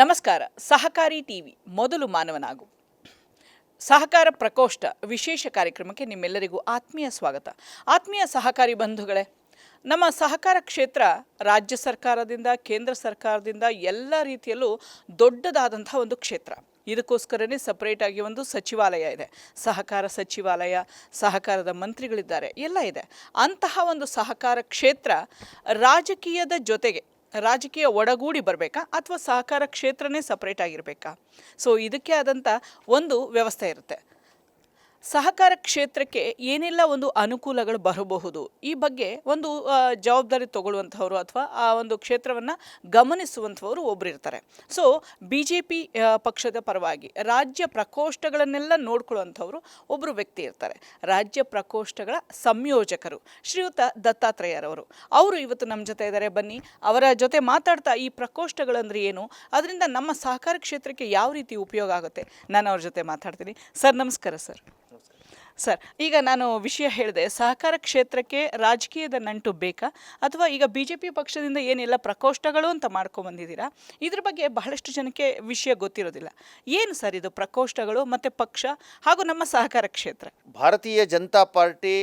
ನಮಸ್ಕಾರ. ಸಹಕಾರಿ ಟಿವಿ, ಮೊದಲು ಮಾನವನಾಗು. ಸಹಕಾರ ಪ್ರಕೋಷ್ಠ ವಿಶೇಷ ಕಾರ್ಯಕ್ರಮಕ್ಕೆ ನಿಮ್ಮೆಲ್ಲರಿಗೂ ಆತ್ಮೀಯ ಸ್ವಾಗತ. ಆತ್ಮೀಯ ಸಹಕಾರಿ ಬಂಧುಗಳೇ, ನಮ್ಮ ಸಹಕಾರ ಕ್ಷೇತ್ರ ರಾಜ್ಯ ಸರ್ಕಾರದಿಂದ, ಕೇಂದ್ರ ಸರ್ಕಾರದಿಂದ ಎಲ್ಲ ರೀತಿಯಲ್ಲೂ ದೊಡ್ಡದಾದಂಥ ಒಂದು ಕ್ಷೇತ್ರ. ಇದಕ್ಕೋಸ್ಕರನೇ ಸಪ್ರೇಟಾಗಿ ಒಂದು ಸಚಿವಾಲಯ ಇದೆ. ಸಹಕಾರ ಸಚಿವಾಲಯ, ಸಹಕಾರದ ಮಂತ್ರಿಗಳಿದ್ದಾರೆ, ಎಲ್ಲ ಇದೆ. ಅಂತಹ ಒಂದು ಸಹಕಾರ ಕ್ಷೇತ್ರ ರಾಜಕೀಯದ ಜೊತೆಗೆ ರಾಜಕೀಯ ಒಡಗೂಡಿ ಬರಬೇಕಾ ಅಥವಾ ಸಹಕಾರ ಕ್ಷೇತ್ರನೇ ಸಪ್ರೇಟ್ ಆಗಿರಬೇಕಾ? ಸೊ ಇದಕ್ಕೆ ಆದಂಥ ಒಂದು ವ್ಯವಸ್ಥೆ ಇರುತ್ತೆ. ಸಹಕಾರ ಕ್ಷೇತ್ರಕ್ಕೆ ಏನೆಲ್ಲ ಒಂದು ಅನುಕೂಲಗಳು ಬರಬಹುದು? ಈ ಬಗ್ಗೆ ಒಂದು ಜವಾಬ್ದಾರಿ ತಗೊಳ್ಳುವಂಥವ್ರು ಅಥವಾ, ಆ, ಒಂದು ಕ್ಷೇತ್ರವನ್ನು ಗಮನಿಸುವಂಥವರು ಒಬ್ಬರು ಇರ್ತಾರೆ. ಸೊ ಬಿ ಜೆ ಪಿ ಪಕ್ಷದ ಪರವಾಗಿ ರಾಜ್ಯ ಪ್ರಕೋಷ್ಠಗಳನ್ನೆಲ್ಲ ನೋಡ್ಕೊಳ್ಳುವಂಥವ್ರು ಒಬ್ಬರು ವ್ಯಕ್ತಿ ಇರ್ತಾರೆ. ರಾಜ್ಯ ಪ್ರಕೋಷ್ಠಗಳ ಸಂಯೋಜಕರು ಶ್ರೀಯುತ ದತ್ತಾತ್ರೇಯರವರು. ಅವರು ಇವತ್ತು ನಮ್ಮ ಜೊತೆ ಇದ್ದಾರೆ. ಬನ್ನಿ, ಅವರ ಜೊತೆ ಮಾತಾಡ್ತಾ ಈ ಪ್ರಕೋಷ್ಠಗಳಂದ್ರೆ ಏನು? ಅದರಿಂದ ನಮ್ಮ ಸಹಕಾರ ಕ್ಷೇತ್ರಕ್ಕೆ ಯಾವ ರೀತಿ ಉಪಯೋಗ ಆಗುತ್ತೆ? ನಾನು ಅವ್ರ ಜೊತೆ ಮಾತಾಡ್ತೀನಿ. ಸರ್, ನಮಸ್ಕಾರ ಸರ್. ಸರ್, ಈಗ ನಾನು ವಿಷಯ ಹೇಳಿದೆ, ಸಹಕಾರ ಕ್ಷೇತ್ರಕ್ಕೆ ರಾಜಕೀಯದ ನಂಟು ಬೇಕಾ? ಅಥವಾ ಈಗ ಬಿ ಜೆ ಪಿ ಪಕ್ಷದಿಂದ ಏನೆಲ್ಲ ಪ್ರಕೋಷ್ಠಗಳು ಅಂತ ಮಾಡ್ಕೊಂಬಂದಿದ್ದೀರಾ ಇದ್ರ ಬಗ್ಗೆ ಬಹಳಷ್ಟು ಜನಕ್ಕೆ ವಿಷಯ ಗೊತ್ತಿರೋದಿಲ್ಲ. ಏನು ಸರ್ ಇದು ಪ್ರಕೋಷ್ಠಗಳು ಮತ್ತು ಪಕ್ಷ ಹಾಗೂ ನಮ್ಮ ಸಹಕಾರ ಕ್ಷೇತ್ರ? ಭಾರತೀಯ ಜನತಾ ಪಾರ್ಟಿ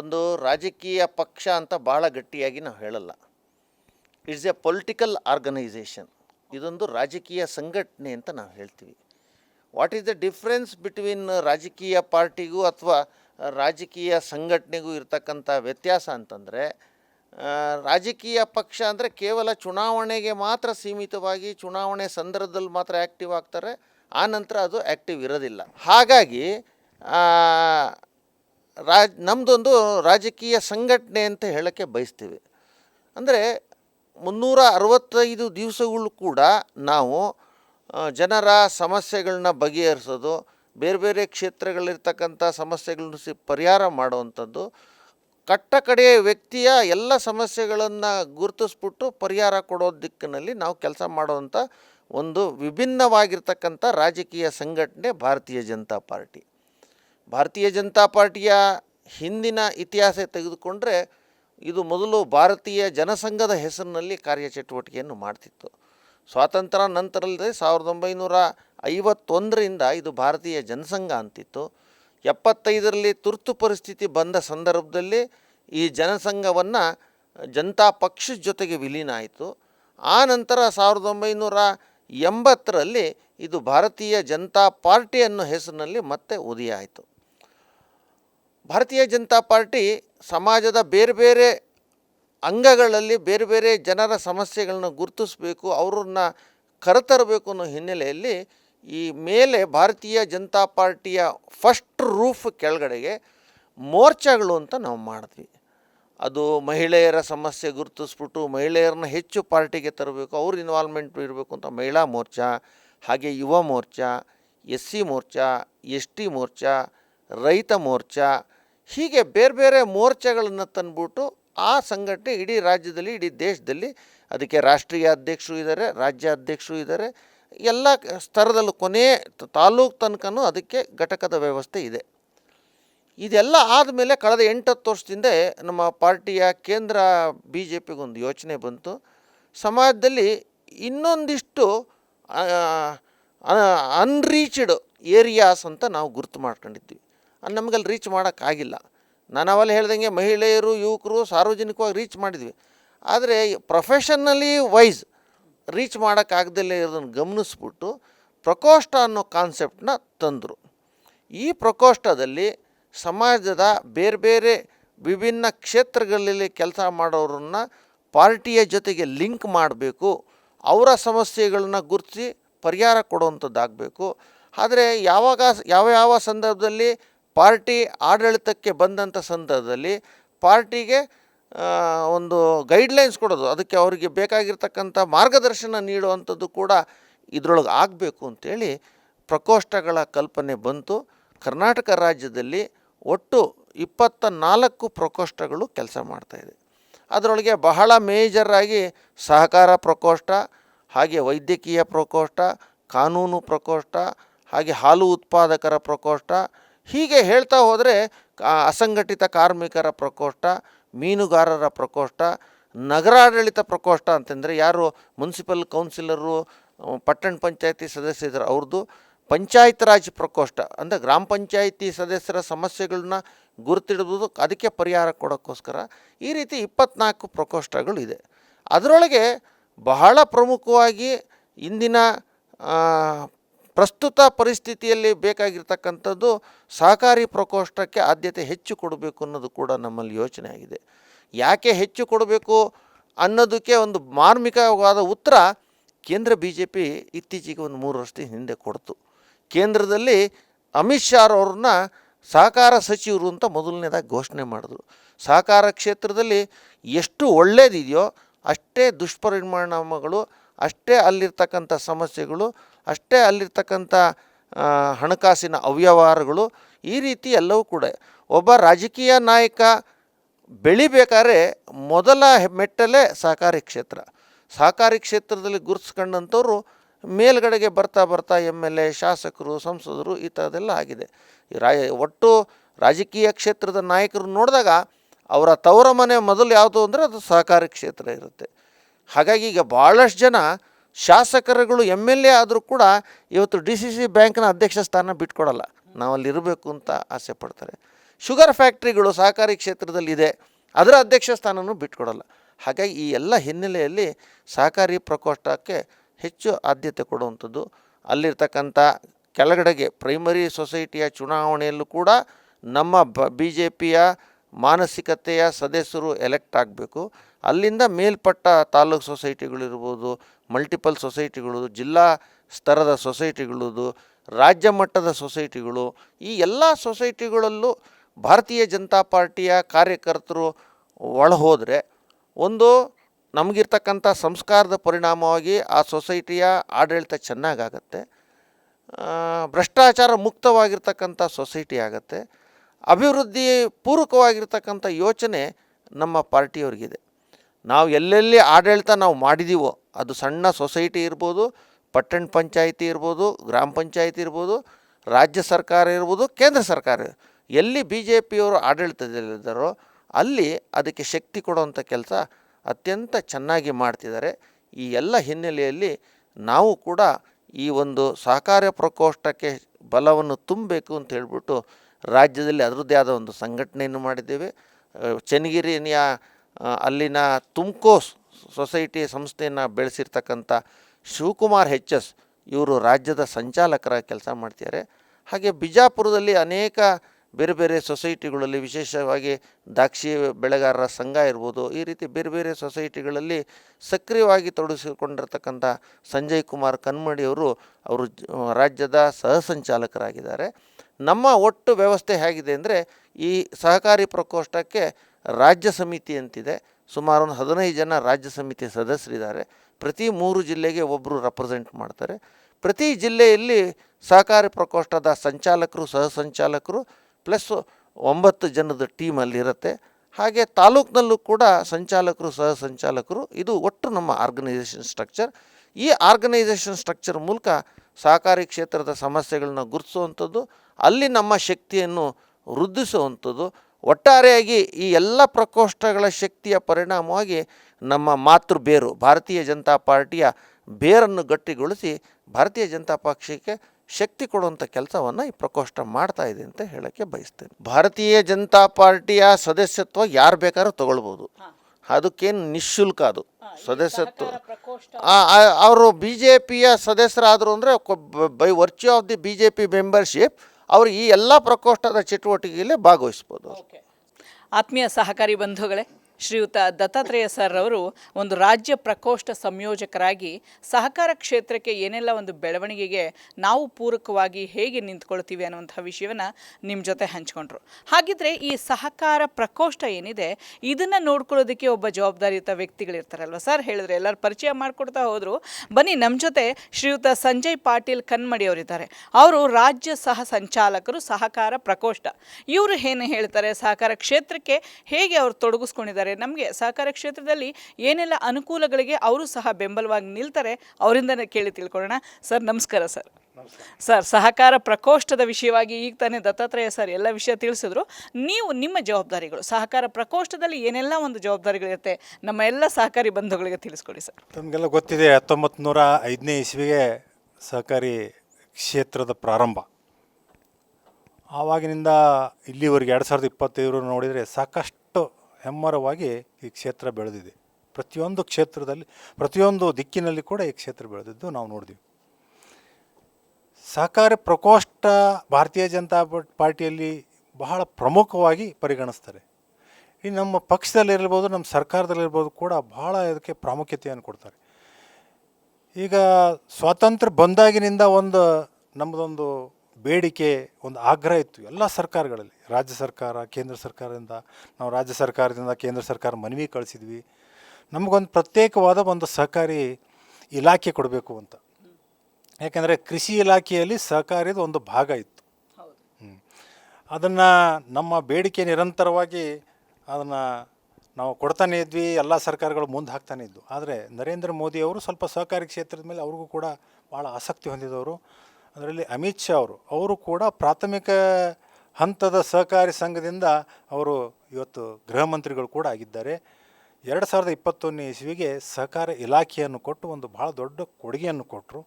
ಒಂದು ರಾಜಕೀಯ ಪಕ್ಷ ಅಂತ ಬಹಳ ಗಟ್ಟಿಯಾಗಿ ನಾವು ಹೇಳಲ್ಲ. ಇಟ್ಸ್ ಎ ಪೊಲಿಟಿಕಲ್ ಆರ್ಗನೈಸೇಷನ್ ಇದೊಂದು ರಾಜಕೀಯ ಸಂಘಟನೆ ಅಂತ ನಾವು ಹೇಳ್ತೀವಿ. What is the difference between ರಾಜಕೀಯ ಪಾರ್ಟಿಗೂ ಅಥವಾ ರಾಜಕೀಯ ಸಂಘಟನೆಗೂ ಇರತಕ್ಕಂಥ ವ್ಯತ್ಯಾಸ ಅಂತಂದರೆ ರಾಜಕೀಯ ಪಕ್ಷ ಅಂದರೆ ಕೇವಲ ಚುನಾವಣೆಗೆ ಮಾತ್ರ ಸೀಮಿತವಾಗಿ ಚುನಾವಣೆ ಸಂದರ್ಭದಲ್ಲಿ ಮಾತ್ರ ಆ್ಯಕ್ಟಿವ್ ಆಗ್ತಾರೆ, ಆ ನಂತರ ಅದು ಆ್ಯಕ್ಟಿವ್ ಇರೋದಿಲ್ಲ. ಹಾಗಾಗಿ ರಾಜ್ ನಮ್ಮದೊಂದು ರಾಜಕೀಯ ಸಂಘಟನೆ ಅಂತ ಹೇಳೋಕ್ಕೆ ಬಯಸ್ತೀವಿ. ಅಂದರೆ ಮುನ್ನೂರ ಅರವತ್ತೈದು ದಿವಸಗಳು ಕೂಡ ನಾವು ಜನರ ಸಮಸ್ಯೆಗಳನ್ನ ಬಗೆಹರಿಸೋದು, ಬೇರೆ ಬೇರೆ ಕ್ಷೇತ್ರಗಳಿರ್ತಕ್ಕಂಥ ಸಮಸ್ಯೆಗಳನ್ನು ಸಿ ಪರಿಹಾರ ಮಾಡುವಂಥದ್ದು, ಕಟ್ಟ ಕಡೆಯ ವ್ಯಕ್ತಿಯ ಎಲ್ಲ ಸಮಸ್ಯೆಗಳನ್ನು ಗುರುತಿಸ್ಬಿಟ್ಟು ಪರಿಹಾರ ಕೊಡೋ ದಿಕ್ಕಿನಲ್ಲಿ ನಾವು ಕೆಲಸ ಮಾಡುವಂಥ ಒಂದು ವಿಭಿನ್ನವಾಗಿರ್ತಕ್ಕಂಥ ರಾಜಕೀಯ ಸಂಘಟನೆ ಭಾರತೀಯ ಜನತಾ ಪಾರ್ಟಿ. ಭಾರತೀಯ ಜನತಾ ಪಾರ್ಟಿಯ ಹಿಂದಿನ ಇತಿಹಾಸ ತೆಗೆದುಕೊಂಡ್ರೆ ಇದು ಮೊದಲು ಭಾರತೀಯ ಜನಸಂಘದ ಹೆಸರಿನಲ್ಲಿ ಕಾರ್ಯಚಟುವಟಿಕೆಯನ್ನು ಮಾಡ್ತಿತ್ತು. ಸ್ವಾತಂತ್ರ್ಯ ನಂತರಲ್ಲದೆ ಸಾವಿರದ ಒಂಬೈನೂರ ಐವತ್ತೊಂದರಿಂದ ಇದು ಭಾರತೀಯ ಜನಸಂಘ ಅಂತಿತ್ತು. ಎಪ್ಪತ್ತೈದರಲ್ಲಿ ತುರ್ತು ಪರಿಸ್ಥಿತಿ ಬಂದ ಸಂದರ್ಭದಲ್ಲಿ ಈ ಜನಸಂಘವನ್ನು ಜನತಾ ಪಕ್ಷದ ಜೊತೆಗೆ ವಿಲೀನ ಆಯಿತು. ಆ ನಂತರ ಸಾವಿರದ ಒಂಬೈನೂರ ಎಂಬತ್ತರಲ್ಲಿ ಇದು ಭಾರತೀಯ ಜನತಾ ಪಾರ್ಟಿ ಅನ್ನೋ ಹೆಸರಿನಲ್ಲಿ ಮತ್ತೆ ಉದಯ ಆಯಿತು. ಭಾರತೀಯ ಜನತಾ ಪಾರ್ಟಿ ಸಮಾಜದ ಬೇರೆ ಬೇರೆ ಅಂಗಗಳಲ್ಲಿ ಬೇರೆ ಬೇರೆ ಜನರ ಸಮಸ್ಯೆಗಳನ್ನ ಗುರುತಿಸಬೇಕು, ಅವ್ರನ್ನ ಕರೆತರಬೇಕು ಅನ್ನೋ ಹಿನ್ನೆಲೆಯಲ್ಲಿ ಈ ಮೇಲೆ ಭಾರತೀಯ ಜನತಾ ಪಾರ್ಟಿಯ ಫಸ್ಟ್ ರೂಫ್ ಕೆಳಗಡೆಗೆ ಮೋರ್ಚಾಗಳು ಅಂತ ನಾವು ಮಾಡಿದ್ವಿ ಅದು ಮಹಿಳೆಯರ ಸಮಸ್ಯೆ ಗುರುತಿಸ್ಬಿಟ್ಟು ಮಹಿಳೆಯರನ್ನ ಹೆಚ್ಚು ಪಾರ್ಟಿಗೆ ತರಬೇಕು, ಅವ್ರ ಇನ್ವಾಲ್ವ್ಮೆಂಟ್ ಇರಬೇಕು ಅಂತ ಮಹಿಳಾ ಮೋರ್ಚಾ, ಹಾಗೆ Yuva Morcha S C Morcha S T Morcha, Raitha Morcha ಹೀಗೆ ಬೇರೆ ಬೇರೆ ಮೋರ್ಚಾಗಳನ್ನು ತಂದ್ಬಿಟ್ಟು ಆ ಸಂಘಟನೆ ಇಡೀ ರಾಜ್ಯದಲ್ಲಿ, ಇಡೀ ದೇಶದಲ್ಲಿ ಅದಕ್ಕೆ ರಾಷ್ಟ್ರೀಯ ಅಧ್ಯಕ್ಷರು ಇದ್ದಾರೆ, ರಾಜ್ಯ ಅಧ್ಯಕ್ಷರು ಇದ್ದಾರೆ. ಎಲ್ಲ ಸ್ತರದಲ್ಲೂ ಕೊನೆ ತಾಲೂಕು ತನಕನೂ ಅದಕ್ಕೆ ಘಟಕದ ವ್ಯವಸ್ಥೆ ಇದೆ. ಇದೆಲ್ಲ ಆದಮೇಲೆ ಕಳೆದ ಎಂಟತ್ತು ವರ್ಷದಿಂದ ನಮ್ಮ ಪಾರ್ಟಿಯ ಕೇಂದ್ರ ಬಿ ಜೆ ಪಿಗೊಂದು ಯೋಚನೆ ಬಂತು. ಸಮಾಜದಲ್ಲಿ ಇನ್ನೊಂದಿಷ್ಟು ಅನ್ರೀಚ್ಡ್ ಏರಿಯಾಸ್ ಅಂತ ನಾವು ಗುರುತು ಮಾಡ್ಕೊಂಡಿದ್ವಿ. ನಮಗಲ್ಲಿ ರೀಚ್ ಮಾಡೋಕ್ಕಾಗಿಲ್ಲ. ನಾನು ಅವಲ್ಲಿ ಹೇಳ್ದಂಗೆ ಮಹಿಳೆಯರು, ಯುವಕರು ಸಾರ್ವಜನಿಕವಾಗಿ ರೀಚ್ ಮಾಡಿದ್ವಿ. ಆದರೆ ಪ್ರೊಫೆಷನ್ನಲಿ ವೈಸ್ ರೀಚ್ ಮಾಡೋಕ್ಕಾಗ್ದಲ್ಲೇ ಇರೋದನ್ನು ಗಮನಿಸ್ಬಿಟ್ಟು ಪ್ರಕೋಷ್ಠ ಅನ್ನೋ ಕಾನ್ಸೆಪ್ಟನ್ನ ತಂದರು. ಈ ಪ್ರಕೋಷ್ಠದಲ್ಲಿ ಸಮಾಜದ ಬೇರೆ ಬೇರೆ ವಿಭಿನ್ನ ಕ್ಷೇತ್ರಗಳಲ್ಲಿ ಕೆಲಸ ಮಾಡೋರನ್ನ ಪಾರ್ಟಿಯ ಜೊತೆಗೆ ಲಿಂಕ್ ಮಾಡಬೇಕು, ಅವರ ಸಮಸ್ಯೆಗಳನ್ನ ಗುರುತಿಸಿ ಪರಿಹಾರ ಕೊಡುವಂಥದ್ದಾಗಬೇಕು. ಆದರೆ ಯಾವಾಗ, ಯಾವ ಯಾವ ಸಂದರ್ಭದಲ್ಲಿ ಪಾರ್ಟಿ ಆಡಳಿತಕ್ಕೆ ಬಂದಂಥ ಸಂದರ್ಭದಲ್ಲಿ ಪಾರ್ಟಿಗೆ ಒಂದು ಗೈಡ್ಲೈನ್ಸ್ ಕೊಡೋದು. ಅದಕ್ಕೆ ಅವರಿಗೆ ಬೇಕಾಗಿರ್ತಕ್ಕಂಥ ಮಾರ್ಗದರ್ಶನ ನೀಡುವಂಥದ್ದು ಕೂಡ ಇದರೊಳಗೆ ಆಗಬೇಕು ಅಂತೇಳಿ ಪ್ರಕೋಷ್ಠಗಳ ಕಲ್ಪನೆ ಬಂತು. ಕರ್ನಾಟಕ ರಾಜ್ಯದಲ್ಲಿ ಒಟ್ಟು ಇಪ್ಪತ್ತ ನಾಲ್ಕು ಪ್ರಕೋಷ್ಠಗಳು ಕೆಲಸ ಮಾಡ್ತಾಯಿದೆ ಅದರೊಳಗೆ ಬಹಳ ಮೇಜರಾಗಿ ಸಹಕಾರ ಪ್ರಕೋಷ್ಠ, ಹಾಗೆ ವೈದ್ಯಕೀಯ ಪ್ರಕೋಷ್ಠ, ಕಾನೂನು ಪ್ರಕೋಷ್ಠ, ಹಾಗೆ ಹಾಲು ಉತ್ಪಾದಕರ ಪ್ರಕೋಷ್ಠ ಹೀಗೆ ಹೇಳ್ತಾ ಹೋದರೆ ಅಸಂಘಟಿತ ಕಾರ್ಮಿಕರ ಪ್ರಕೋಷ್ಠ, ಮೀನುಗಾರರ ಪ್ರಕೋಷ್ಠ, ನಗರಾಡಳಿತ ಪ್ರಕೋಷ್ಠ ಅಂತಂದರೆ ಯಾರು ಮುನ್ಸಿಪಲ್ ಕೌನ್ಸಿಲರು, ಪಟ್ಟಣ ಪಂಚಾಯತಿ ಸದಸ್ಯರು ಅವ್ರದ್ದು ಪಂಚಾಯತ್ ರಾಜ್ ಪ್ರಕೋಷ್ಠ. ಅಂದರೆ ಗ್ರಾಮ ಪಂಚಾಯಿತಿ ಸದಸ್ಯರ ಸಮಸ್ಯೆಗಳನ್ನ ಗುರುತಿಡುವುದು ಅದಕ್ಕೆ ಪರಿಹಾರ ಕೊಡೋಕ್ಕೋಸ್ಕರ ಈ ರೀತಿ ಇಪ್ಪತ್ನಾಲ್ಕು ಪ್ರಕೋಷ್ಠಗಳಿದೆ ಅದರೊಳಗೆ ಬಹಳ ಪ್ರಮುಖವಾಗಿ ಇಂದಿನ ಪ್ರಸ್ತುತ ಪರಿಸ್ಥಿತಿಯಲ್ಲಿ ಬೇಕಾಗಿರ್ತಕ್ಕಂಥದ್ದು ಸಹಕಾರಿ ಪ್ರಕೋಷ್ಠಕ್ಕೆ ಆದ್ಯತೆ ಹೆಚ್ಚು ಕೊಡಬೇಕು ಅನ್ನೋದು ಕೂಡ ನಮ್ಮಲ್ಲಿ ಯೋಚನೆ ಆಗಿದೆ. ಯಾಕೆ ಹೆಚ್ಚು ಕೊಡಬೇಕು ಅನ್ನೋದಕ್ಕೆ ಒಂದು ಮಾರ್ಮಿಕವಾದ ಉತ್ತರ ಕೇಂದ್ರ ಬಿ ಜೆ ಪಿ ಇತ್ತೀಚೆಗೆ ಒಂದು ಮೂರು ವರ್ಷದ ಹಿಂದೆ ಕೊಡ್ತು. ಕೇಂದ್ರದಲ್ಲಿ ಅಮಿತ್ ಶಾ ಅವ್ರನ್ನ ಸಹಕಾರ ಸಚಿವರು ಅಂತ ಮೊದಲನೇದಾಗಿ ಘೋಷಣೆ ಮಾಡಿದ್ರು. ಸಹಕಾರ ಕ್ಷೇತ್ರದಲ್ಲಿ ಎಷ್ಟು ಒಳ್ಳೆಯದಿದೆಯೋ ಅಷ್ಟೇ ದುಷ್ಪರಿಣಾಮಗಳು, ಅಷ್ಟೇ ಅಲ್ಲಿರ್ತಕ್ಕಂಥ ಸಮಸ್ಯೆಗಳು ಅಷ್ಟೇ ಅಲ್ಲಿರ್ತಕ್ಕಂಥ ಹಣಕಾಸಿನ ಅವ್ಯವಹಾರಗಳು ಈ ರೀತಿ ಎಲ್ಲವೂ ಕೂಡ. ಒಬ್ಬ ರಾಜಕೀಯ ನಾಯಕ ಬೆಳಿಬೇಕಾದ್ರೆ ಮೊದಲ ಮೆಟ್ಟಲೇ ಸಹಕಾರಿ ಕ್ಷೇತ್ರ. ಸಹಕಾರಿ ಕ್ಷೇತ್ರದಲ್ಲಿ ಗುರುತಿಸ್ಕೊಂಡಂಥವ್ರು ಮೇಲ್ಗಡೆಗೆ ಬರ್ತಾ ಬರ್ತಾ ಎಂ ಎಲ್ ಎ, ಶಾಸಕರು, ಸಂಸದರು ಈ ಥರದೆಲ್ಲ ಆಗಿದೆ. ರಾ ಒಟ್ಟು ರಾಜಕೀಯ ಕ್ಷೇತ್ರದ ನಾಯಕರು ನೋಡಿದಾಗ ಅವರ ತವರ ಮನೆ ಮೊದಲು ಯಾವುದು ಅಂದರೆ ಅದು ಸಹಕಾರಿ ಕ್ಷೇತ್ರ ಇರುತ್ತೆ. ಹಾಗಾಗಿ ಈಗ ಭಾಳಷ್ಟು ಜನ ಶಾಸಕರುಗಳು ಎಂ ಎಲ್ ಎ ಆದರೂ ಕೂಡ ಇವತ್ತು ಡಿ ಸಿ ಸಿ ಬ್ಯಾಂಕ್ನ ಅಧ್ಯಕ್ಷ ಸ್ಥಾನ ಬಿಟ್ಕೊಡಲ್ಲ. ನಾವು ಅಲ್ಲಿ ಇರಬೇಕು ಅಂತ ಆಸೆ ಪಡ್ತಾರೆ. ಶುಗರ್ ಫ್ಯಾಕ್ಟ್ರಿಗಳು ಸಹಕಾರಿ ಕ್ಷೇತ್ರದಲ್ಲಿದೆ. ಅದರ ಅಧ್ಯಕ್ಷ ಸ್ಥಾನನೂ ಬಿಟ್ಕೊಡಲ್ಲ. ಹಾಗಾಗಿ ಈ ಎಲ್ಲ ಹಿನ್ನೆಲೆಯಲ್ಲಿ ಸಹಕಾರಿ ಪ್ರಕೋಷ್ಠಕ್ಕೆ ಹೆಚ್ಚು ಆದ್ಯತೆ ಕೊಡುವಂಥದ್ದು ಅಲ್ಲಿರ್ತಕ್ಕಂಥ ಕೆಳಗಡೆಗೆ ಪ್ರೈಮರಿ ಸೊಸೈಟಿಯ ಚುನಾವಣೆಯಲ್ಲೂ ಕೂಡ ನಮ್ಮ ಬ ಬಿ ಜೆ ಪಿಯ ಮಾನಸಿಕತೆಯ ಸದಸ್ಯರು ಎಲೆಕ್ಟ್ ಆಗಬೇಕು. ಅಲ್ಲಿಂದ ಮೇಲ್ಪಟ್ಟ ತಾಲೂಕು ಸೊಸೈಟಿಗಳಿರ್ಬೋದು ಮಲ್ಟಿಪಲ್ ಸೊಸೈಟಿಗಳು ಜಿಲ್ಲಾ ಸ್ತರದ ಸೊಸೈಟಿಗಳದು ರಾಜ್ಯ ಮಟ್ಟದ ಸೊಸೈಟಿಗಳು, ಈ ಎಲ್ಲ ಸೊಸೈಟಿಗಳಲ್ಲೂ ಭಾರತೀಯ ಜನತಾ ಪಾರ್ಟಿಯ ಕಾರ್ಯಕರ್ತರು ಒಳ ಹೋದರೆ ಒಂದು ನಮಗಿರ್ತಕ್ಕಂಥ ಸಂಸ್ಕಾರದ ಪರಿಣಾಮವಾಗಿ ಆ ಸೊಸೈಟಿಯ ಆಡಳಿತ ಚೆನ್ನಾಗಾಗತ್ತೆ. ಭ್ರಷ್ಟಾಚಾರ ಮುಕ್ತವಾಗಿರ್ತಕ್ಕಂಥ ಸೊಸೈಟಿ ಆಗುತ್ತೆ. ಅಭಿವೃದ್ಧಿ ಪೂರಕವಾಗಿರ್ತಕ್ಕಂಥ ಯೋಚನೆ ನಮ್ಮ ಪಾರ್ಟಿಯವ್ರಿಗಿದೆ. ನಾವು ಎಲ್ಲೆಲ್ಲಿ ಆಡಳಿತ ನಾವು ಮಾಡಿದೀವೋ, ಅದು ಸಣ್ಣ ಸೊಸೈಟಿ ಇರ್ಬೋದು, ಪಟ್ಟಣ ಪಂಚಾಯಿತಿ ಇರ್ಬೋದು, ಗ್ರಾಮ ಪಂಚಾಯಿತಿ ಇರ್ಬೋದು, ರಾಜ್ಯ ಸರ್ಕಾರ ಇರ್ಬೋದು, ಕೇಂದ್ರ ಸರ್ಕಾರ ಎಲ್ಲಿ ಬಿ ಜೆ ಪಿಯವರು ಆಡಳಿತದಲ್ಲಿದ್ದಾರೋ ಅಲ್ಲಿ ಅದಕ್ಕೆ ಶಕ್ತಿ ಕೊಡುವಂಥ ಕೆಲಸ ಅತ್ಯಂತ ಚೆನ್ನಾಗಿ ಮಾಡ್ತಿದ್ದಾರೆ. ಈ ಎಲ್ಲ ಹಿನ್ನೆಲೆಯಲ್ಲಿ ನಾವು ಕೂಡ ಈ ಒಂದು ಸಹಕಾರ ಪ್ರಕೋಷ್ಠಕ್ಕೆ ಬಲವನ್ನು ತುಂಬಬೇಕು ಅಂತ ಹೇಳ್ಬಿಟ್ಟು ರಾಜ್ಯದಲ್ಲಿ ಅದರದ್ದೇ ಆದ ಒಂದು ಸಂಘಟನೆಯನ್ನು ಮಾಡಿದ್ದೇವೆ. ಚನ್ನಗಿರಿಯ ಅಲ್ಲಿನ ತುಮ್ಕೋ ಸೊಸೈಟಿ ಸಂಸ್ಥೆಯನ್ನು ಬೆಳೆಸಿರ್ತಕ್ಕಂಥ ಶಿವಕುಮಾರ್ ಹೆಚ್ ಎಸ್ ಇವರು ರಾಜ್ಯದ ಸಂಚಾಲಕರ ಕೆಲಸ ಮಾಡ್ತಿದ್ದಾರೆ. ಹಾಗೆ ಬಿಜಾಪುರದಲ್ಲಿ ಅನೇಕ ಬೇರೆ ಬೇರೆ ಸೊಸೈಟಿಗಳಲ್ಲಿ ವಿಶೇಷವಾಗಿ ದಾಕ್ಷಿ ಬೆಳೆಗಾರರ ಸಂಘ ಇರ್ಬೋದು, ಈ ರೀತಿ ಬೇರೆ ಬೇರೆ ಸೊಸೈಟಿಗಳಲ್ಲಿ ಸಕ್ರಿಯವಾಗಿ ತೊಡಗಿಸಿಕೊಂಡಿರ್ತಕ್ಕಂಥ ಸಂಜಯ್ ಕುಮಾರ್ ಕನ್ಮಡಿಯವರು ಅವರು ರಾಜ್ಯದ ಸಹ ಸಂಚಾಲಕರಾಗಿದ್ದಾರೆ. ನಮ್ಮ ಒಟ್ಟು ವ್ಯವಸ್ಥೆ ಹೇಗಿದೆ ಅಂದರೆ ಈ ಸಹಕಾರಿ ಪ್ರಕೋಷ್ಠಕ್ಕೆ ರಾಜ್ಯ ಸಮಿತಿ ಅಂತಿದೆ. ಸುಮಾರು ಒಂದು ಹದಿನೈದು ಜನ ರಾಜ್ಯ ಸಮಿತಿ ಸದಸ್ಯರಿದ್ದಾರೆ. ಪ್ರತಿ ಮೂರು ಜಿಲ್ಲೆಗೆ ಒಬ್ಬರು ರೆಪ್ರೆಸೆಂಟ್ ಮಾಡ್ತಾರೆ. ಪ್ರತಿ ಜಿಲ್ಲೆಯಲ್ಲಿ ಸಹಕಾರಿ ಪ್ರಕೋಷ್ಠದ ಸಂಚಾಲಕರು ಸಹ ಸಂಚಾಲಕರು ಪ್ಲಸ್ ಒಂಬತ್ತು ಜನದ ಟೀಮ್ ಅಲ್ಲಿರುತ್ತೆ ಹಾಗೆ ತಾಲೂಕಿನಲ್ಲೂ ಕೂಡ ಸಂಚಾಲಕರು ಸಹ ಸಂಚಾಲಕರು ಇದು ಒಟ್ಟು ನಮ್ಮ ಆರ್ಗನೈಸೇಷನ್ ಸ್ಟ್ರಕ್ಚರ್ ಈ ಆರ್ಗನೈಸೇಷನ್ ಸ್ಟ್ರಕ್ಚರ್ ಮೂಲಕ ಸಹಕಾರಿ ಕ್ಷೇತ್ರದ ಸಮಸ್ಯೆಗಳನ್ನ ಗುರುತಿಸುವಂಥದ್ದು ಅಲ್ಲಿ ನಮ್ಮ ಶಕ್ತಿಯನ್ನು ವೃದ್ಧಿಸುವಂಥದ್ದು. ಒಟ್ಟಾರೆಯಾಗಿ ಈ ಎಲ್ಲ ಪ್ರಕೋಷ್ಠಗಳ ಶಕ್ತಿಯ ಪರಿಣಾಮವಾಗಿ ನಮ್ಮ ಮಾತೃ ಬೇರು ಭಾರತೀಯ ಜನತಾ ಪಾರ್ಟಿಯ ಬೇರನ್ನು ಗಟ್ಟಿಗೊಳಿಸಿ ಭಾರತೀಯ ಜನತಾ ಪಕ್ಷಕ್ಕೆ ಶಕ್ತಿ ಕೊಡುವಂಥ ಕೆಲಸವನ್ನು ಈ ಪ್ರಕೋಷ್ಠ ಮಾಡ್ತಾ ಇದೆ ಅಂತ ಹೇಳೋಕ್ಕೆ ಬಯಸ್ತೇನೆ. ಭಾರತೀಯ ಜನತಾ ಪಾರ್ಟಿಯ ಸದಸ್ಯತ್ವ ಯಾರು ಬೇಕಾದ್ರೂ ತಗೊಳ್ಬೋದು. ಅದಕ್ಕೇನು ನಿಶುಲ್ಕ ಅದು. ಸದಸ್ಯತ್ವ. ಅವರು ಬಿ ಜೆ ಪಿಯ ಸದಸ್ಯರಾದರು ಅಂದರೆ by virtue of the B J P membership ಅವರು ಈ ಎಲ್ಲ ಪ್ರಕೋಷ್ಠದ ಚಟುವಟಿಕೆಯಲ್ಲಿ ಭಾಗವಹಿಸ್ಬೋದು ಆತ್ಮೀಯ ಸಹಕಾರಿ ಬಂಧುಗಳೇ ಶ್ರೀಯುತ ದತ್ತಾತ್ರೇಯ ಸರ್ ಅವರು ಒಂದು ರಾಜ್ಯ ಪ್ರಕೋಷ್ಠ ಸಂಯೋಜಕರಾಗಿ ಸಹಕಾರ ಕ್ಷೇತ್ರಕ್ಕೆ ಏನೆಲ್ಲ ಒಂದು ಬೆಳವಣಿಗೆಗೆ ನಾವು ಪೂರಕವಾಗಿ ಹೇಗೆ ನಿಂತ್ಕೊಳ್ತೀವಿ ಅನ್ನುವಂಥ ವಿಷಯವನ್ನು ನಿಮ್ಮ ಜೊತೆ ಹಂಚ್ಕೊಂಡ್ರು. ಹಾಗಿದ್ರೆ ಈ ಸಹಕಾರ ಪ್ರಕೋಷ್ಠ ಏನಿದೆ, ಇದನ್ನು ನೋಡ್ಕೊಳ್ಳೋದಕ್ಕೆ ಒಬ್ಬ ಜವಾಬ್ದಾರಿಯುತ ವ್ಯಕ್ತಿಗಳಿರ್ತಾರಲ್ವ ಸರ್? ಹೇಳಿದ್ರೆ ಎಲ್ಲರೂ ಪರಿಚಯ ಮಾಡಿಕೊಡ್ತಾ ಹೋದರು. ಬನ್ನಿ, ನಮ್ಮ ಜೊತೆ ಶ್ರೀಯುತ ಸಂಜಯ್ ಪಾಟೀಲ್ ಕನ್ಮಡಿ ಅವರಿದ್ದಾರೆ. ಅವರು ರಾಜ್ಯ ಸಹ ಸಂಚಾಲಕರು, ಸಹಕಾರ ಪ್ರಕೋಷ್ಠ. ಇವರು ಏನು ಹೇಳ್ತಾರೆ? ಸಹಕಾರ ಕ್ಷೇತ್ರಕ್ಕೆ ಹೇಗೆ ಅವರು ತೊಡಗಿಸ್ಕೊಂಡಿದ್ದಾರೆ? ಇದ್ದಾರೆ ನಮಗೆ ಸಹಕಾರ ಕ್ಷೇತ್ರದಲ್ಲಿ ಏನೆಲ್ಲ ಅನುಕೂಲಗಳಿಗೆ ಅವರು ಸಹ ಬೆಂಬಲವಾಗಿ ನಿಲ್ತಾರೆ ಅವರಿಂದನೇ ಕೇಳಿ ತಿಳ್ಕೊಳ್ಳೋಣ. ಸರ್ ನಮಸ್ಕಾರ ಸರ್. ಸರ್ ಸಹಕಾರ ಪ್ರಕೋಷ್ಠದ ವಿಷಯವಾಗಿ ಈಗ ತಾನೇ ದತ್ತಾತ್ರೇಯ ಸರ್ ಎಲ್ಲ ವಿಷಯ ತಿಳಿಸಿದ್ರು. ನೀವು ನಿಮ್ಮ ಜವಾಬ್ದಾರಿಗಳು ಸಹಕಾರ ಪ್ರಕೋಷ್ಠದಲ್ಲಿ ಏನೆಲ್ಲ ಒಂದು ಜವಾಬ್ದಾರಿಗಳಿರುತ್ತೆ ನಮ್ಮ ಎಲ್ಲ ಸಹಕಾರಿ ಬಂಧುಗಳಿಗೆ ತಿಳಿಸ್ಕೊಡಿ ಸರ್. ನಮಗೆಲ್ಲ ಗೊತ್ತಿದೆ ಹತ್ತೊಂಬತ್ತು ನೂರ ಐದನೇ ಇಸ್ವಿಗೆ ಸಹಕಾರಿ ಕ್ಷೇತ್ರದ ಪ್ರಾರಂಭ. ಆವಾಗಿನಿಂದ ಇಲ್ಲಿವರೆಗೆ ಎರಡು ಸಾವಿರದ ಇಪ್ಪತ್ತೈದು ನೋಡಿದರೆ ಸಾಕಷ್ಟು ಹೆಮ್ಮರವಾಗಿ ಈ ಕ್ಷೇತ್ರ ಬೆಳೆದಿದೆ. ಪ್ರತಿಯೊಂದು ಕ್ಷೇತ್ರದಲ್ಲಿ, ಪ್ರತಿಯೊಂದು ದಿಕ್ಕಿನಲ್ಲಿ ಕೂಡ ಈ ಕ್ಷೇತ್ರ ಬೆಳೆದಿದ್ದು ನಾವು ನೋಡಿದ್ವಿ. ಸಹಕಾರಿ ಪ್ರಕೋಷ್ಠ ಭಾರತೀಯ ಜನತಾ ಪಾರ್ಟಿಯಲ್ಲಿ ಬಹಳ ಪ್ರಮುಖವಾಗಿ ಪರಿಗಣಿಸ್ತಾರೆ. ಈ ನಮ್ಮ ಪಕ್ಷದಲ್ಲಿರ್ಬೋದು, ನಮ್ಮ ಸರ್ಕಾರದಲ್ಲಿರ್ಬೋದು ಕೂಡ ಬಹಳ ಇದಕ್ಕೆ ಪ್ರಾಮುಖ್ಯತೆಯನ್ನು ಕೊಡ್ತಾರೆ. ಈಗ ಸ್ವಾತಂತ್ರ್ಯ ಬಂದಾಗಿನಿಂದ ಒಂದು ನಮ್ಮದೊಂದು ಬೇಡಿಕೆ, ಒಂದು ಆಗ್ರಹ ಇತ್ತು ಎಲ್ಲ ಸರ್ಕಾರಗಳಲ್ಲಿ. ರಾಜ್ಯ ಸರ್ಕಾರ, ಕೇಂದ್ರ ಸರ್ಕಾರದಿಂದ ನಾವು ರಾಜ್ಯ ಸರ್ಕಾರದಿಂದ ಕೇಂದ್ರ ಸರ್ಕಾರ ಮನವಿ ಕಳಿಸಿದ್ವಿ. ನಮಗೊಂದು ಪ್ರತ್ಯೇಕವಾದ ಒಂದು ಸಹಕಾರಿ ಇಲಾಖೆ ಕೊಡಬೇಕು ಅಂತ. ಯಾಕೆಂದರೆ ಕೃಷಿ ಇಲಾಖೆಯಲ್ಲಿ ಸಹಕಾರಿದ ಒಂದು ಭಾಗ ಇತ್ತು. ಅದನ್ನು ನಮ್ಮ ಬೇಡಿಕೆ ನಿರಂತರವಾಗಿ ಅದನ್ನು ನಾವು ಕೊಡ್ತಾನೆ ಇದ್ವಿ, ಎಲ್ಲ ಸರ್ಕಾರಗಳು ಮುಂದೆ ಹಾಕ್ತಾನೆ ಇದ್ವು. ಆದರೆ ನರೇಂದ್ರ ಮೋದಿ ಅವರು ಸ್ವಲ್ಪ ಸಹಕಾರಿ ಕ್ಷೇತ್ರದ ಮೇಲೆ ಅವ್ರಿಗೂ ಕೂಡ ಭಾಳ ಆಸಕ್ತಿ ಹೊಂದಿದವರು. ಅದರಲ್ಲಿ ಅಮಿತ್ ಶಾ ಅವರು ಅವರು ಕೂಡ ಪ್ರಾಥಮಿಕ ಹಂತದ ಸಹಕಾರಿ ಸಂಘದಿಂದ ಅವರು ಇವತ್ತು ಗೃಹ ಮಂತ್ರಿಗಳು ಕೂಡ ಆಗಿದ್ದಾರೆ. ಎರಡು ಸಾವಿರದ ಇಪ್ಪತ್ತೊಂದನೇ ಇಸ್ವಿಗೆ ಸಹಕಾರ ಇಲಾಖೆಯನ್ನು ಕೊಟ್ಟು ಒಂದು ಭಾಳ ದೊಡ್ಡ ಕೊಡುಗೆಯನ್ನು ಕೊಟ್ಟರು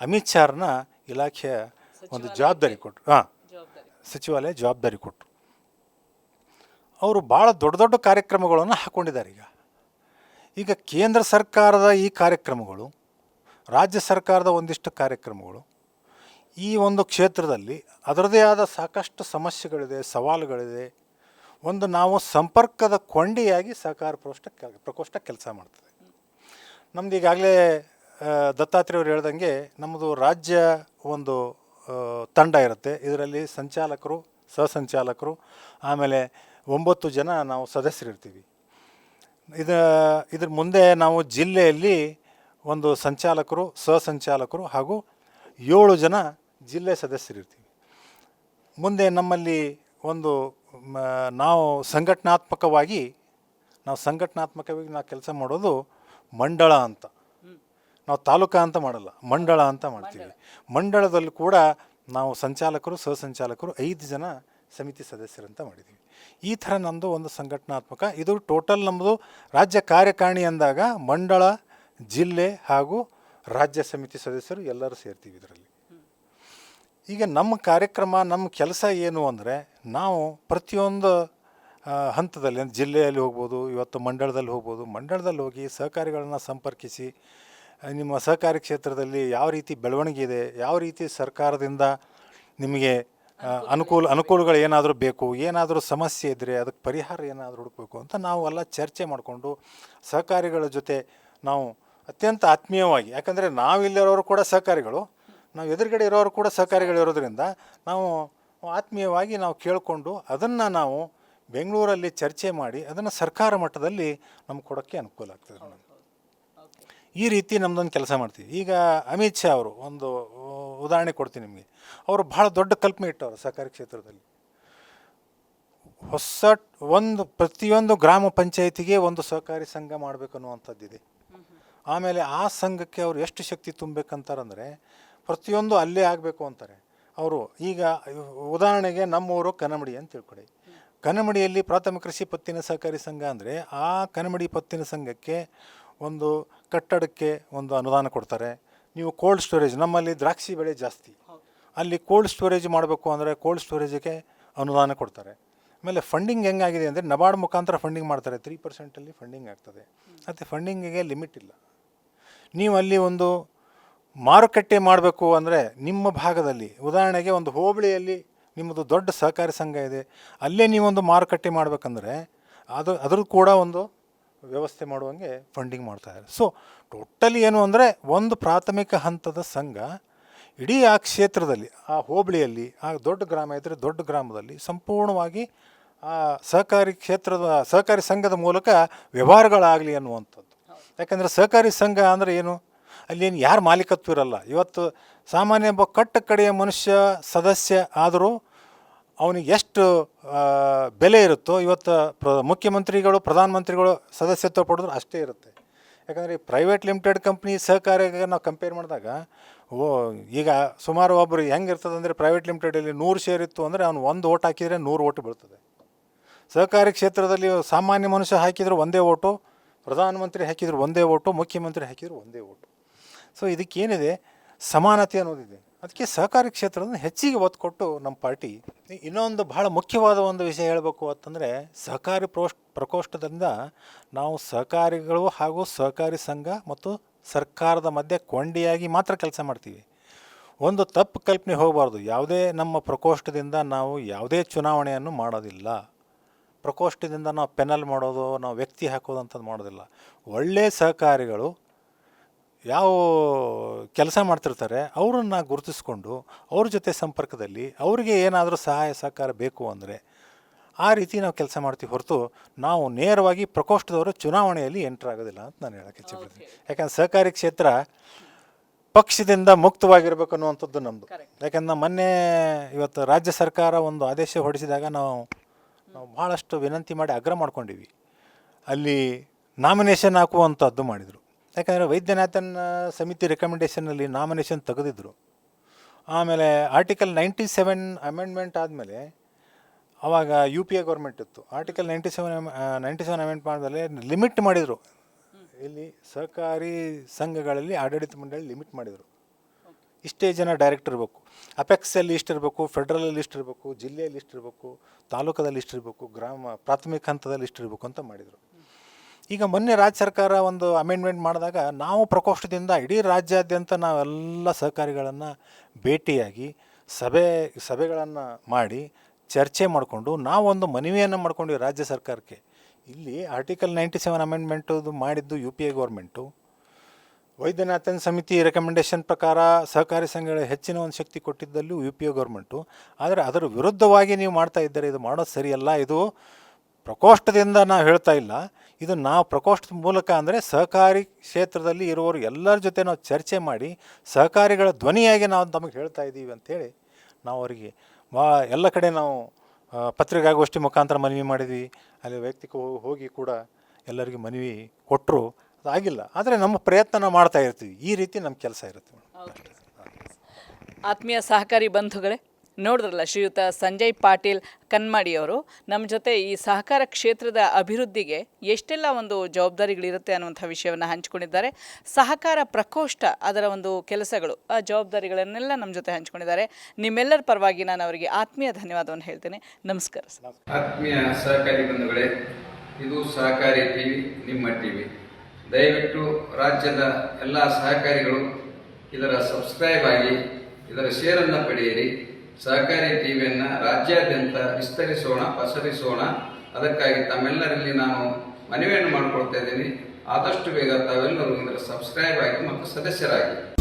ಅಮಿತ್ ಶಾರನ್ನ ಇಲಾಖೆಯ ಒಂದು ಜವಾಬ್ದಾರಿ ಕೊಟ್ಟರು ಹಾಂ ಸಚಿವಾಲಯ ಜವಾಬ್ದಾರಿ ಕೊಟ್ಟರು ಅವರು ಭಾಳ ದೊಡ್ಡ ದೊಡ್ಡ ಕಾರ್ಯಕ್ರಮಗಳನ್ನು ಹಾಕ್ಕೊಂಡಿದ್ದಾರೆ ಈಗ. ಈಗ ಕೇಂದ್ರ ಸರ್ಕಾರದ ಈ ಕಾರ್ಯಕ್ರಮಗಳು ರಾಜ್ಯ ಸರ್ಕಾರದ ಒಂದಿಷ್ಟು ಕಾರ್ಯಕ್ರಮಗಳು ಈ ಒಂದು ಕ್ಷೇತ್ರದಲ್ಲಿ ಅದರದೇ ಆದ ಸಾಕಷ್ಟು ಸಮಸ್ಯೆಗಳಿದೆ, ಸವಾಲುಗಳಿದೆ. ಒಂದು ನಾವು ಸಂಪರ್ಕದ ಕೊಂಡಿಯಾಗಿ ಸಹಕಾರ ಪ್ರಕೋಷ್ಠ ಪ್ರಕೋಷ್ಠ ಕೆಲಸ ಮಾಡ್ತದೆ. ನಮ್ದು ಈಗಾಗಲೇ ದತ್ತಾತ್ರೇಯ ಅವರು ಹೇಳ್ದಂಗೆ ನಮ್ಮದು ರಾಜ್ಯ ಒಂದು ತಂಡ ಇರುತ್ತೆ. ಇದರಲ್ಲಿ ಸಂಚಾಲಕರು, ಸಹಸಂಚಾಲಕರು, ಆಮೇಲೆ ಒಂಬತ್ತು ಜನ ನಾವು ಸದಸ್ಯರಿರ್ತೀವಿ. ಇದು, ಇದ್ರ ಮುಂದೆ ನಾವು ಜಿಲ್ಲೆಯಲ್ಲಿ ಒಂದು ಸಂಚಾಲಕರು, ಸಹಸಂಚಾಲಕರು ಹಾಗೂ ಏಳು ಜನ ಜಿಲ್ಲೆ ಸದಸ್ಯರಿರ್ತೀವಿ. ಮುಂದೆ ನಮ್ಮಲ್ಲಿ ಒಂದು ನಾವು ಸಂಘಟನಾತ್ಮಕವಾಗಿ ನಾವು ಸಂಘಟನಾತ್ಮಕವಾಗಿ ನಾವು ಕೆಲಸ ಮಾಡೋದು ಮಂಡಳ ಅಂತ. ನಾವು ತಾಲೂಕಾ ಅಂತ ಮಾಡಲ್ಲ, ಮಂಡಳ ಅಂತ ಮಾಡ್ತೀವಿ. ಮಂಡಳದಲ್ಲಿ ಕೂಡ ನಾವು ಸಂಚಾಲಕರು ಸಹಸಂಚಾಲಕರು ಐದು ಜನ ಸಮಿತಿ ಸದಸ್ಯರಂತ ಮಾಡಿದ್ದೀವಿ ಈ ಥರ ನಮ್ಮದು ಒಂದು ಸಂಘಟನಾತ್ಮಕ, ಇದು ಟೋಟಲ್ ನಮ್ಮದು ರಾಜ್ಯ ಕಾರ್ಯಕಾರಿಣಿ ಅಂದಾಗ ಮಂಡಳ, ಜಿಲ್ಲೆ ಹಾಗೂ ರಾಜ್ಯ ಸಮಿತಿ ಸದಸ್ಯರು ಎಲ್ಲರೂ ಸೇರ್ತೀವಿ ಇದರಲ್ಲಿ. ಈಗ ನಮ್ಮ ಕಾರ್ಯಕ್ರಮ, ನಮ್ಮ ಕೆಲಸ ಏನು ಅಂದರೆ ನಾವು ಪ್ರತಿಯೊಂದು ಹಂತದಲ್ಲಿ ಜಿಲ್ಲೆಯಲ್ಲಿ ಹೋಗ್ಬೋದು, ಇವತ್ತು ಮಂಡಳದಲ್ಲಿ ಹೋಗ್ಬೋದು ಮಂಡಳದಲ್ಲಿ ಹೋಗಿ ಸಹಕಾರಿಗಳನ್ನು ಸಂಪರ್ಕಿಸಿ, ನಿಮ್ಮ ಸಹಕಾರಿ ಕ್ಷೇತ್ರದಲ್ಲಿ ಯಾವ ರೀತಿ ಬೆಳವಣಿಗೆ ಇದೆ, ಯಾವ ರೀತಿ ಸರ್ಕಾರದಿಂದ ನಿಮಗೆ ಅನುಕೂಲ, ಅನುಕೂಲಗಳು ಏನಾದರೂ ಬೇಕು, ಏನಾದರೂ ಸಮಸ್ಯೆ ಇದ್ದರೆ ಅದಕ್ಕೆ ಪರಿಹಾರ ಏನಾದರೂ ಹುಡುಕಬೇಕು ಅಂತ ನಾವು ಎಲ್ಲ ಚರ್ಚೆ ಮಾಡಿಕೊಂಡು ಸಹಕಾರಿಗಳ ಜೊತೆ ನಾವು ಅತ್ಯಂತ ಆತ್ಮೀಯವಾಗಿ, ಯಾಕಂದರೆ ನಾವಿಲ್ಲಿರೋರು ಕೂಡ ಸಹಕಾರಿಗಳು ನಾವು ಎದುರುಗಡೆ ಇರೋರು ಕೂಡ ಸಹಕಾರಿಗಳಿರೋದ್ರಿಂದ ನಾವು ಆತ್ಮೀಯವಾಗಿ ನಾವು ಕೇಳಿಕೊಂಡು ಅದನ್ನು ನಾವು ಬೆಂಗಳೂರಲ್ಲಿ ಚರ್ಚೆ ಮಾಡಿ ಅದನ್ನು ಸರ್ಕಾರ ಮಟ್ಟದಲ್ಲಿ ನಮ್ಗೆ ಕೊಡೋಕ್ಕೆ ಅನುಕೂಲ ಆಗ್ತದೆ ಈ ರೀತಿ ನಮ್ಮದೊಂದು ಕೆಲಸ ಮಾಡ್ತೀವಿ. ಈಗ ಅಮಿತ್ ಶಾ ಅವರು ಒಂದು ಉದಾಹರಣೆ ಕೊಡ್ತೀನಿ ನಿಮಗೆ. ಅವರು ಭಾಳ ದೊಡ್ಡ ಕಲ್ಪನೆ ಇಟ್ಟವರು ಸಹಕಾರಿ ಕ್ಷೇತ್ರದಲ್ಲಿ. ಹೊಸ ಒಂದು ಪ್ರತಿಯೊಂದು ಗ್ರಾಮ ಪಂಚಾಯತಿಗೆ ಒಂದು ಸಹಕಾರಿ ಸಂಘ ಮಾಡಬೇಕು ಅನ್ನುವಂಥದ್ದಿದೆ. ಆಮೇಲೆ ಆ ಸಂಘಕ್ಕೆ ಅವರು ಎಷ್ಟು ಶಕ್ತಿ ತುಂಬಬೇಕಂತಾರಂದರೆ ಪ್ರತಿಯೊಂದು ಅಲ್ಲೇ ಆಗಬೇಕು ಅಂತಾರೆ. ಅವರು ಈಗ ಉದಾಹರಣೆಗೆ ನಮ್ಮೂರು ಕನ್ನಮಡಿ ಅಂತ ತಿಳ್ಕೊಳ್ಳಿ ಕನ್ನಮಡಿಯಲ್ಲಿ ಪ್ರಾಥಮಿಕ ಕೃಷಿ ಪತ್ತಿನ ಸಹಕಾರಿ ಸಂಘ ಅಂದರೆ ಆ ಕನ್ನಮಡಿ ಪತ್ತಿನ ಸಂಘಕ್ಕೆ ಒಂದು ಕಟ್ಟಡಕ್ಕೆ ಒಂದು ಅನುದಾನ ಕೊಡ್ತಾರೆ. ನೀವು ಕೋಲ್ಡ್ ಸ್ಟೋರೇಜ್ ನಮ್ಮಲ್ಲಿ ದ್ರಾಕ್ಷಿ ಬೆಳೆ ಜಾಸ್ತಿ. ಅಲ್ಲಿ ಕೋಲ್ಡ್ ಸ್ಟೋರೇಜ್ ಮಾಡಬೇಕು ಅಂದರೆ ಕೋಲ್ಡ್ ಸ್ಟೋರೇಜಿಗೆ ಅನುದಾನ ಕೊಡ್ತಾರೆ. ಆಮೇಲೆ ಫಂಡಿಂಗ್ ಹೆಂಗಾಗಿದೆ ಅಂದರೆ ನಬಾರ್ಡ್ ಮುಖಾಂತರ ಫಂಡಿಂಗ್ ಮಾಡ್ತಾರೆ. ತ್ರೀ ಪರ್ಸೆಂಟಲ್ಲಿ ಫಂಡಿಂಗ್ ಆಗ್ತದೆ. ಮತ್ತು ಫಂಡಿಂಗಿಗೆ ಲಿಮಿಟ್ ಇಲ್ಲ. ನೀವು ಅಲ್ಲಿ ಒಂದು ಮಾರುಕಟ್ಟೆ ಮಾಡಬೇಕು ಅಂದರೆ ನಿಮ್ಮ ಭಾಗದಲ್ಲಿ. ಉದಾಹರಣೆಗೆ ಒಂದು ಹೋಬಳಿಯಲ್ಲಿ ನಿಮ್ಮದು ದೊಡ್ಡ ಸಹಕಾರಿ ಸಂಘ ಇದೆ. ಅಲ್ಲೇ ನೀವೊಂದು ಮಾರುಕಟ್ಟೆ ಮಾಡಬೇಕಂದ್ರೆ ಅದು ಅದ್ರ ಕೂಡ ಒಂದು ವ್ಯವಸ್ಥೆ ಮಾಡುವಂಗೆ ಫಂಡಿಂಗ್ ಮಾಡ್ತಾಯಿದ್ದಾರೆ ಸೊ ಟೋಟಲಿ ಏನು ಅಂದರೆ ಒಂದು ಪ್ರಾಥಮಿಕ ಹಂತದ ಸಂಘ ಇಡೀ ಆ ಕ್ಷೇತ್ರದಲ್ಲಿ, ಆ ಹೋಬಳಿಯಲ್ಲಿ, ಆ ದೊಡ್ಡ ಗ್ರಾಮ ಇದ್ದರೆ ದೊಡ್ಡ ಗ್ರಾಮದಲ್ಲಿ ಸಂಪೂರ್ಣವಾಗಿ ಆ ಸಹಕಾರಿ ಕ್ಷೇತ್ರದ, ಸಹಕಾರಿ ಸಂಘದ ಮೂಲಕ ವ್ಯವಹಾರಗಳಾಗಲಿ ಅನ್ನುವಂಥದ್ದು. ಯಾಕಂದರೆ ಸಹಕಾರಿ ಸಂಘ ಅಂದರೆ ಏನು? ಅಲ್ಲಿ ಏನು ಯಾರು ಮಾಲೀಕತ್ವ ಇರಲ್ಲ. ಇವತ್ತು ಸಾಮಾನ್ಯ ಒಬ್ಬ ಕಟ್ಟ ಕಡೆಯ ಮನುಷ್ಯ, ಸದಸ್ಯ ಆದರೂ ಅವನಿಗೆ ಎಷ್ಟು ಬೆಲೆ ಇರುತ್ತೋ ಇವತ್ತು ಪ್ರ, ಮುಖ್ಯಮಂತ್ರಿಗಳು, ಪ್ರಧಾನಮಂತ್ರಿಗಳು ಸದಸ್ಯತ್ವ ಪಡೆದ್ರು ಅಷ್ಟೇ ಇರುತ್ತೆ. ಯಾಕಂದರೆ ಪ್ರೈವೇಟ್ ಲಿಮಿಟೆಡ್ ಕಂಪ್ನಿ ಸಹಕಾರಿಗೆ ನಾವು ಕಂಪೇರ್ ಮಾಡಿದಾಗ, ಓ, ಈಗ ಸುಮಾರು ಒಬ್ಬರು ಹೆಂಗೆ ಇರ್ತದೆ ಅಂದರೆ ಪ್ರೈವೇಟ್ ಲಿಮಿಟೆಡಲ್ಲಿ ನೂರು ಶೇರ್ ಇತ್ತು ಅಂದರೆ ಅವ್ನು ಒಂದು ಓಟ್ ಹಾಕಿದರೆ ನೂರು ಓಟ್ ಬೀಳ್ತದೆ. ಸಹಕಾರಿ ಕ್ಷೇತ್ರದಲ್ಲಿ ಸಾಮಾನ್ಯ ಮನುಷ್ಯ ಹಾಕಿದ್ರು ಒಂದೇ ಓಟು, ಪ್ರಧಾನಮಂತ್ರಿ ಹಾಕಿದ್ರು ಒಂದೇ ಓಟು, ಮುಖ್ಯಮಂತ್ರಿ ಹಾಕಿದ್ರು ಒಂದೇ ಓಟು. ಸೊ ಇದಕ್ಕೇನಿದೆ ಸಮಾನತೆ ಅನ್ನೋದಿದೆ. ಅದಕ್ಕೆ ಸಹಕಾರಿ ಕ್ಷೇತ್ರವನ್ನು ಹೆಚ್ಚಿಗೆ ಒತ್ತು ಕೊಟ್ಟು ನಮ್ಮ ಪಾರ್ಟಿ. ಇನ್ನೊಂದು ಬಹಳ ಮುಖ್ಯವಾದ ಒಂದು ವಿಷಯ ಹೇಳಬೇಕು ಅಂತಂದರೆ, ಸಹಕಾರಿ ಪ್ರೋಷ್ ಪ್ರಕೋಷ್ಠದಿಂದ ನಾವು ಸಹಕಾರಿಗಳು ಹಾಗೂ ಸಹಕಾರಿ ಸಂಘ ಮತ್ತು ಸರ್ಕಾರದ ಮಧ್ಯೆ ಕೊಂಡಿಯಾಗಿ ಮಾತ್ರ ಕೆಲಸ ಮಾಡ್ತೀವಿ. ಒಂದು ತಪ್ಪು ಕಲ್ಪನೆ ಹೋಗಬಾರ್ದು. ಯಾವುದೇ ನಮ್ಮ ಪ್ರಕೋಷ್ಠದಿಂದ ನಾವು ಯಾವುದೇ ಚುನಾವಣೆಯನ್ನು ಮಾಡೋದಿಲ್ಲ. ಪ್ರಕೋಷ್ಠದಿಂದ ನಾವು ಪೆನಲ್ ಮಾಡೋದು, ನಾವು ವ್ಯಕ್ತಿ ಹಾಕೋದು ಅಂತದ್ದು ಮಾಡೋದಿಲ್ಲ. ಒಳ್ಳೆಯ ಸಹಕಾರಿಗಳು ಯಾವ ಕೆಲಸ ಮಾಡ್ತಿರ್ತಾರೆ ಅವರನ್ನು ಗುರುತಿಸ್ಕೊಂಡು ಅವ್ರ ಜೊತೆ ಸಂಪರ್ಕದಲ್ಲಿ ಅವರಿಗೆ ಏನಾದರೂ ಸಹಾಯ ಸಹಕಾರ ಬೇಕು ಅಂದರೆ ಆ ರೀತಿ ನಾವು ಕೆಲಸ ಮಾಡ್ತೀವಿ ಹೊರತು ನಾವು ನೇರವಾಗಿ ಪ್ರಕೋಷ್ಠದವರು ಚುನಾವಣೆಯಲ್ಲಿ ಎಂಟರ್ ಆಗೋದಿಲ್ಲ ಅಂತ ನಾನು ಹೇಳೋಕ್ಕೆ ಇಚ್ಛೆಪಡ್ತೀನಿ ಯಾಕಂದ್ರೆ ಸಹಕಾರಿ ಕ್ಷೇತ್ರ ಪಕ್ಷದಿಂದ ಮುಕ್ತವಾಗಿರ್ಬೇಕು ಅನ್ನುವಂಥದ್ದು ನಮ್ಮದು ಯಾಕಂದ್ರೆ ಮೊನ್ನೆ ಇವತ್ತು ರಾಜ್ಯ ಸರ್ಕಾರ ಒಂದು ಆದೇಶ ಹೊರಡಿಸಿದಾಗ ನಾವು ನಾವು ಭಾಳಷ್ಟು ವಿನಂತಿ ಮಾಡಿ ಅಗ್ರ ಮಾಡ್ಕೊಂಡಿವಿ ಅಲ್ಲಿ ನಾಮಿನೇಷನ್ ಹಾಕುವಂಥದ್ದು ಮಾಡಿದರು. ಯಾಕಂದರೆ ವೈದ್ಯನಾಥನ್ ಸಮಿತಿ ರೆಕಮೆಂಡೇಷನಲ್ಲಿ ನಾಮಿನೇಷನ್ ತೆಗೆದಿದ್ದರು ಆಮೇಲೆ ಆರ್ಟಿಕಲ್ ನೈಂಟಿ ಸೆವೆನ್ ಅಮೆಂಡ್ಮೆಂಟ್ ಆದಮೇಲೆ ಅವಾಗ ಯು ಪಿ ಎ ಗೌರ್ಮೆಂಟ್ ಇತ್ತು. Article ninety seven ninety seven amend ಮಾಡಿದ್ರೆ ಲಿಮಿಟ್ ಮಾಡಿದರು. ಇಲ್ಲಿ ಸಹಕಾರಿ ಸಂಘಗಳಲ್ಲಿ ಆಡಳಿತ ಮಂಡಳಿ ಲಿಮಿಟ್ ಮಾಡಿದರು. ಇಷ್ಟೇ ಜನ ಡೈರೆಕ್ಟ್ ಇರಬೇಕು. ಅಪೆಕ್ಸಲ್ಲಿ ಇಷ್ಟಿರಬೇಕು ಫೆಡ್ರಲಲ್ಲಿ ಇಷ್ಟಿರಬೇಕು ಜಿಲ್ಲೆಯಲ್ಲಿ ಇಷ್ಟಿರಬೇಕು ತಾಲೂಕದಲ್ಲಿ ಇಷ್ಟಿರಬೇಕು ಗ್ರಾಮ, ಪ್ರಾಥಮಿಕ ಹಂತದಲ್ಲಿ ಇಷ್ಟಿರಬೇಕು ಅಂತ ಮಾಡಿದರು. ಈಗ ಮೊನ್ನೆ ರಾಜ್ಯ ಸರ್ಕಾರ ಒಂದು ಅಮೆಂಡ್ಮೆಂಟ್ ಮಾಡಿದಾಗ ನಾವು ಪ್ರಕೋಷ್ಠದಿಂದ ಇಡೀ ರಾಜ್ಯಾದ್ಯಂತ ನಾವೆಲ್ಲ ಸಹಕಾರಿಗಳನ್ನು ಭೇಟಿಯಾಗಿ ಸಭೆ, ಸಭೆಗಳನ್ನು ಮಾಡಿ ಚರ್ಚೆ ಮಾಡಿಕೊಂಡು ನಾವೊಂದು ಮನವಿಯನ್ನು ಮಾಡ್ಕೊಂಡ್ವಿ ರಾಜ್ಯ ಸರ್ಕಾರಕ್ಕೆ. ಇಲ್ಲಿ ಆರ್ಟಿಕಲ್ ನೈಂಟಿ ಸೆವೆನ್ ಅಮೆಂಡ್ಮೆಂಟು ಮಾಡಿದ್ದು U P A government Vaidyanathan ಸಮಿತಿ ರೆಕಮೆಂಡೇಶನ್ ಪ್ರಕಾರ ಸಹಕಾರಿ ಸಂಘಗಳ ಹೆಚ್ಚಿನ ಒಂದು ಶಕ್ತಿ ಕೊಟ್ಟಿದ್ದಲ್ಲೂ ಯು ಪಿ ಎ ಗೌರ್ಮೆಂಟು ಆದರೆ ಅದರ ವಿರುದ್ಧವಾಗಿ ನೀವು ಮಾಡ್ತಾ ಇದ್ದಾರೆ, ಇದು ಮಾಡೋದು ಸರಿಯಲ್ಲ, ಇದು ಪ್ರಕೋಷ್ಠದಿಂದ ನಾವು ಹೇಳ್ತಾ ಇಲ್ಲ. ಇದು ನಾವು ಪ್ರಕೋಷ್ಠದ ಮೂಲಕ ಅಂದರೆ ಸಹಕಾರಿ ಕ್ಷೇತ್ರದಲ್ಲಿ ಇರುವವರು ಎಲ್ಲರ ಜೊತೆ ನಾವು ಚರ್ಚೆ ಮಾಡಿ ಸಹಕಾರಿಗಳ ಧ್ವನಿಯಾಗಿ ನಾವು ತಮಗೆ ಹೇಳ್ತಾ ಇದ್ದೀವಿ ಅಂಥೇಳಿ ನಾವು ಅವರಿಗೆ ಮಾ ಎಲ್ಲ ಕಡೆ ನಾವು ಪತ್ರಿಕಾಗೋಷ್ಠಿ ಮುಖಾಂತರ ಮನವಿ ಮಾಡಿದ್ವಿ. ಅಲ್ಲಿ ವೈಯಕ್ತಿಕ ಹೋಗಿ ಕೂಡ ಎಲ್ಲರಿಗೂ ಮನವಿ ಕೊಟ್ಟರು ಅದಾಗಿಲ್ಲ. ಆದರೆ ನಮ್ಮ ಪ್ರಯತ್ನ ಮಾಡ್ತಾ ಇರ್ತೀವಿ. ಈ ರೀತಿ ನಮ್ಮ ಕೆಲಸ ಇರುತ್ತೆ. ಆತ್ಮೀಯ ಸಹಕಾರಿ ಬಂಧುಗಳೇ ನೋಡಿದ್ರಲ್ಲ ಶ್ರೀಯುತ ಸಂಜಯ್ ಪಾಟೀಲ್ ಕನ್ಮಾಡಿಯವರು ನಮ್ಮ ಜೊತೆ ಈ ಸಹಕಾರ ಕ್ಷೇತ್ರದ ಅಭಿವೃದ್ಧಿಗೆ ಎಷ್ಟೆಲ್ಲ ಒಂದು ಜವಾಬ್ದಾರಿಗಳಿರುತ್ತೆ ಅನ್ನುವಂಥ ವಿಷಯವನ್ನು ಹಂಚಿಕೊಂಡಿದ್ದಾರೆ. ಸಹಕಾರ ಪ್ರಕೋಷ್ಠ ಅದರ ಒಂದು ಕೆಲಸಗಳು, ಆ ಜವಾಬ್ದಾರಿಗಳನ್ನೆಲ್ಲ ನಮ್ಮ ಜೊತೆ ಹಂಚಿಕೊಂಡಿದ್ದಾರೆ. ನಿಮ್ಮೆಲ್ಲರ ಪರವಾಗಿ ನಾನು ಅವರಿಗೆ ಆತ್ಮೀಯ ಧನ್ಯವಾದವನ್ನು ಹೇಳ್ತೇನೆ. ನಮಸ್ಕಾರ ಆತ್ಮೀಯ ಸಹಕಾರಿ ಬಂಧುಗಳೇ, ಇದು ಸಹಕಾರಿ ಟಿವಿ, ನಿಮ್ಮ ಟಿವಿ. ದಯವಿಟ್ಟು ರಾಜ್ಯದ ಎಲ್ಲ ಸಹಕಾರಿಗಳು ಇದರ ಸಬ್ಸ್ಕ್ರೈಬ್ ಆಗಿ ಇದರ ಶೇರನ್ನು ಪಡೆಯಿರಿ. ಸಹಕಾರಿ ಟಿವಿಯನ್ನು ರಾಜ್ಯಾದ್ಯಂತ ವಿಸ್ತರಿಸೋಣ, ಪಸರಿಸೋಣ. ಅದಕ್ಕಾಗಿ ತಮ್ಮೆಲ್ಲರಲ್ಲಿ ನಾನು ಮನವಿಯನ್ನು ಮಾಡಿಕೊಳ್ತಾ ಇದ್ದೀನಿ. ಆದಷ್ಟು ಬೇಗ ತಾವೆಲ್ಲರೂ ಇದರ ಸಬ್ಸ್ಕ್ರೈಬ್ ಆಗಿ ಮತ್ತು ಸದಸ್ಯರಾಗಿ.